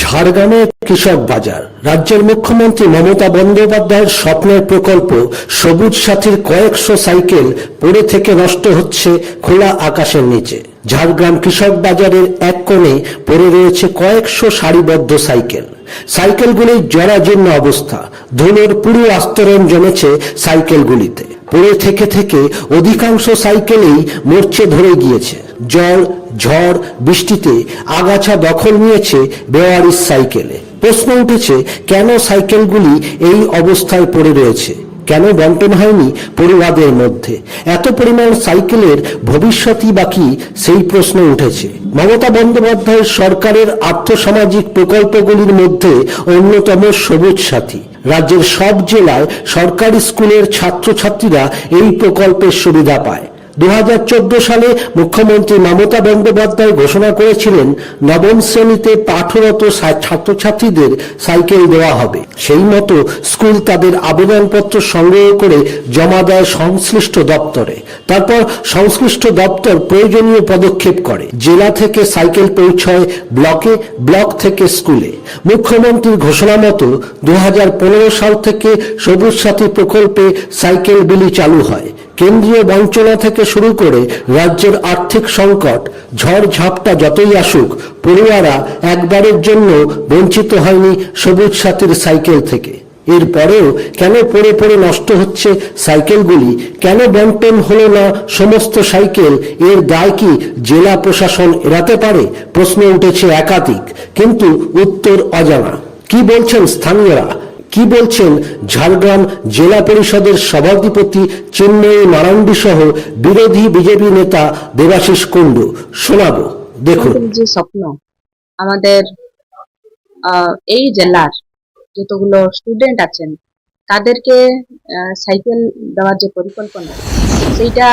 ঝাড়গ্রামে কৃষক বাজার। রাজ্যের মুখ্যমন্ত্রী মমতা বন্দ্যোপাধ্যায়ের স্বপ্নের প্রকল্প, সবুজ সাথীর কয়েকশো সাইকেল পড়ে থেকে নষ্ট হচ্ছে খোলা আকাশের নিচে। ঝাড়গ্রাম কৃষক বাজারের এক কোণে পড়ে রয়েছে কয়েকশো সারিবদ্ধ সাইকেল। সাইকেলগুলির জরাজীর্ণ অবস্থা। ধুলোর পুরো আস্তরণ জমেছে সাইকেলগুলিতে। পড়ে থেকে থেকে অধিকাংশ সাইকেলেই মরচে ধরে গিয়েছে। জল ঝড়, বৃষ্টিতে আগাছা দখল নিয়েছে বেওয়ারিস সাইকেলে। প্রশ্ন উঠেছে, কেন সাইকেলগুলি এই অবস্থায় পড়ে রয়েছে? কেন বন্টন হয়নি পরিবাদের মধ্যে? এত পরিমাণ সাইকেলের ভবিষ্যৎই বাকি সেই প্রশ্ন উঠেছে। মমতা বন্দ্যোপাধ্যায়ের সরকারের আর্থসামাজিক প্রকল্পগুলির মধ্যে অন্যতম সবুজ সাথী। রাজ্যের সব জেলায় সরকারি স্কুলের ছাত্রছাত্রীরা এই প্রকল্পের সুবিধা পায়। দু হাজার চোদ্দ সালে মুখ্যমন্ত্রী মমতা বন্দ্যোপাধ্যায় ঘোষণা করেছিলেন, নবম শ্রেণীতে পাঠরত ছাত্রছাত্রীদের সাইকেল দেওয়া হবে। সেই মতো স্কুল তাদের আবেদনপত্র সংগ্রহ করে জমা দেয় সংশ্লিষ্ট দপ্তরে। তারপর সংশ্লিষ্ট দপ্তর প্রয়োজনীয় পদক্ষেপ করে। জেলা থেকে সাইকেল পৌঁছয়, ব্লকে, ব্লক থেকে স্কুলে। মুখ্যমন্ত্রীর ঘোষণা মতো দু হাজার পনেরো সাল থেকে সবুজ সাথী প্রকল্পে সাইকেল বিলি চালু হয়। কেন্দ্রীয় বঞ্চনা থেকে শুরু করে রাজ্যের আর্থিক সংকট, ঝড় ঝাপটা যতই আসুক, পড়ুয়ারা একবারের জন্য বঞ্চিত হয়নি সবুজ সাথীর সাইকেল থেকে। এরপরেও কেন পড়ে পড়ে নষ্ট হচ্ছে সাইকেলগুলি? কেন বন্টন হলো না সমস্ত সাইকেল? এর দায় কি জেলা প্রশাসন এড়াতে পারে? প্রশ্ন উঠেছে একাধিক, কিন্তু উত্তর অজানা। কি বলছেন স্থানীয়রা? কি বলছেন ঝাড়গ্রাম জেলা পরিষদের সভাধিপতি চিন্ময়ী মারান্ডি সহ বিরোধী বিজেপি নেতা দেবাশিস কুণ্ডু? শোনাবো, দেখুন। যে স্বপ্ন, আমাদের এই জেলার যতগুলো স্টুডেন্ট আছেন, তাদেরকে সাইকেল দেওয়ার যে পরিকল্পনা, সেইটা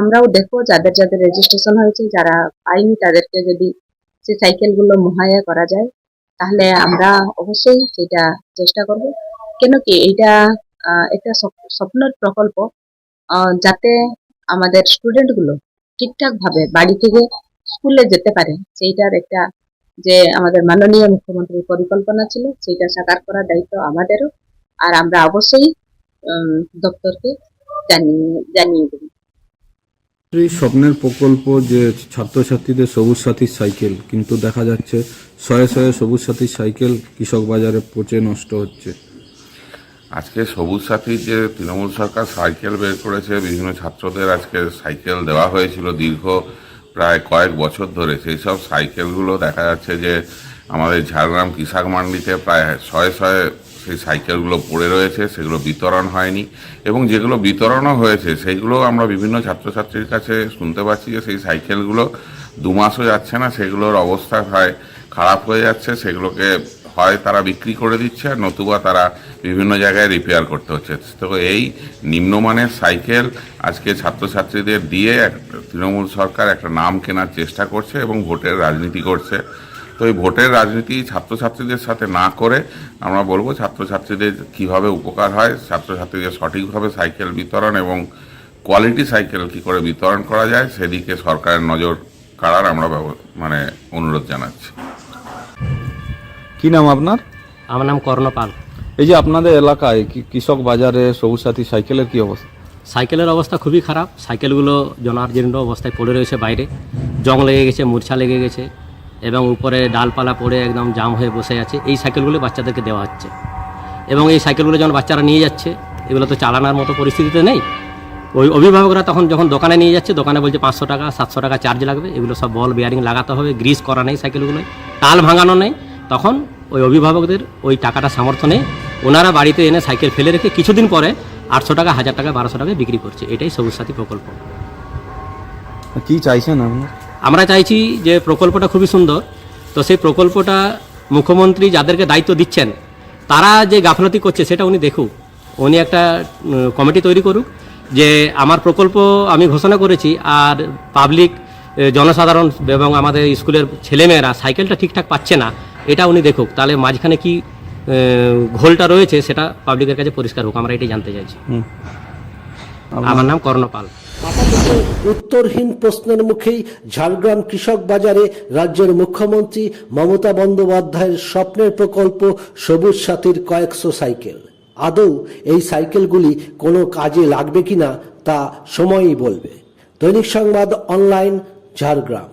আমরাও দেখো যাদের যাদের রেজিস্ট্রেশন হয়েছে, যারা পাইনি তাদেরকে যদি সেই সাইকেলগুলো মুহাইয়া করা যায়, তাহলে আমরা অবশ্যই সেটা চেষ্টা করব। কেন কি এটা একটা স্বপ- স্বপ্নের প্রকল্প যাতে আমাদের স্টুডেন্টগুলো ঠিকঠাক ভাবে বাড়ি থেকে স্কুলে যেতে পারে। সেইটার একটা যে আমাদের মাননীয় মুখ্যমন্ত্রীর পরিকল্পনা ছিল, সেইটা সাকার করার দায়িত্ব আমাদেরও। আর আমরা অবশ্যই দপ্তরকে জানিয়ে জানিয়ে দেব। এই স্বপ্নের প্রকল্প যে ছাত্রছাত্রীদের সবুজ সাথীর সাইকেল, কিন্তু দেখা যাচ্ছে শয়ে শয়ে সবুজ সাথীর সাইকেল কৃষক বাজারে পচে নষ্ট হচ্ছে। আজকে সবুজ সাথীর যে তৃণমূল সরকার সাইকেল বের করেছে, বিভিন্ন ছাত্রদের আজকে সাইকেল দেওয়া হয়েছিল দীর্ঘ প্রায় কয়েক বছর ধরে। সেই সব সাইকেলগুলো দেখা যাচ্ছে যে আমাদের ঝাড়গ্রাম কৃষক মান্ডিতে প্রায় শয়ে শয়ে সেই সাইকেলগুলো পড়ে রয়েছে, সেগুলো বিতরণ হয়নি এবং যেগুলো বিতরণও হয়েছে সেইগুলো আমরা বিভিন্ন ছাত্রছাত্রীর কাছে শুনতে পাচ্ছি যে সেই সাইকেলগুলো দু মাসও যাচ্ছে না, সেগুলোর অবস্থা হয় খারাপ হয়ে যাচ্ছে, সেগুলোকে হয় তারা বিক্রি করে দিচ্ছে নতুবা তারা বিভিন্ন জায়গায় রিপেয়ার করতে হচ্ছে। তো এই নিম্নমানের সাইকেল আজকে ছাত্রছাত্রীদের দিয়ে এক- তৃণমূল সরকার একটা নাম কেনার চেষ্টা করছে এবং ভোটের রাজনীতি করছে। তো এই ভোটের রাজনীতি ছাত্রছাত্রীদের সাথে না করে আমরা বলব ছাত্রছাত্রীদের কীভাবে উপকার হয়, ছাত্রছাত্রীদের সঠিকভাবে সাইকেল বিতরণ এবং কোয়ালিটি সাইকেল কি করে বিতরণ করা যায়, সেদিকে সরকারের নজর কাড়ার আমরা মানে অনুরোধ জানাচ্ছি। কি নাম আপনার? আমার নাম কর্ণপাল। এই যে আপনাদের এলাকায় কি- কৃষক বাজারে সবুজ সাথী সাইকেলের কি অবস্থা? সাইকেলের অবস্থা খুবই খারাপ। সাইকেলগুলো জনার্জীর্ণ অবস্থায় পড়ে রয়েছে বাইরে। জং লেগে গেছে মূর্ছা লেগে গেছে এবং উপরে ডালপালা পড়ে একদম জাম হয়ে বসে আছে। এই সাইকেলগুলো বাচ্চাদেরকে দেওয়া হচ্ছে। এবং এই সাইকেলগুলো যখন বাচ্চারা নিয়ে যাচ্ছে এগুলো তো চালানোর মতো পরিস্থিতিতে নেই। ওই অভিভাবকরা তখন যখন দোকানে নিয়ে যাচ্ছে দোকানে বলছে পাঁচশো টাকা সাতশো টাকা চার্জ লাগবে। এগুলো সব বল বিয়ারিং লাগাতে হবে গ্রিস করা নেই সাইকেলগুলোয়। টাল ভাঙানো নেই। তখন ওই অভিভাবকদের ওই টাকাটা সামর্থ্য নেই ওনারা বাড়িতে এনে সাইকেল ফেলে রেখে কিছুদিন পরে আটশো টাকা হাজার টাকা বারোশো টাকা বিক্রি করছে। এটাই সবুজ সাথী প্রকল্প। কি চাইছেন আপনার? আমরা চাইছি যে প্রকল্পটা খুবই সুন্দর। তো সেই প্রকল্পটা মুখ্যমন্ত্রী যাদেরকে দায়িত্ব দিচ্ছেন তারা যে গাফলতি করছে সেটা উনি দেখুক। উনি একটা কমিটি তৈরি করুক যে আমার প্রকল্প আমি ঘোষণা করেছি আর পাবলিক জনসাধারণ এবং আমাদের স্কুলের ছেলেমেয়েরা সাইকেলটা ঠিকঠাক পাচ্ছে না এটা উনি দেখুক। তাহলে মাঝখানে কি ঘোলটা রয়েছে সেটা পাবলিকের কাছে পরিষ্কার হোক আমরা এটাই জানতে চাইছি। আমার নাম কর্ণপাল উত্তরহীন প্রশ্নের মুখেই ঝাড়গ্রাম কৃষক বাজারে রাজ্যের মুখ্যমন্ত্রী মমতা বন্দ্যোপাধ্যায়ের স্বপ্নের প্রকল্প সবুজ সাথীর কয়েকশো সাইকেল। আদৌ এই সাইকেলগুলি কোনো কাজে লাগবে কিনা তা সময়ই বলবে। দৈনিক সংবাদ অনলাইন ঝাড়গ্রাম।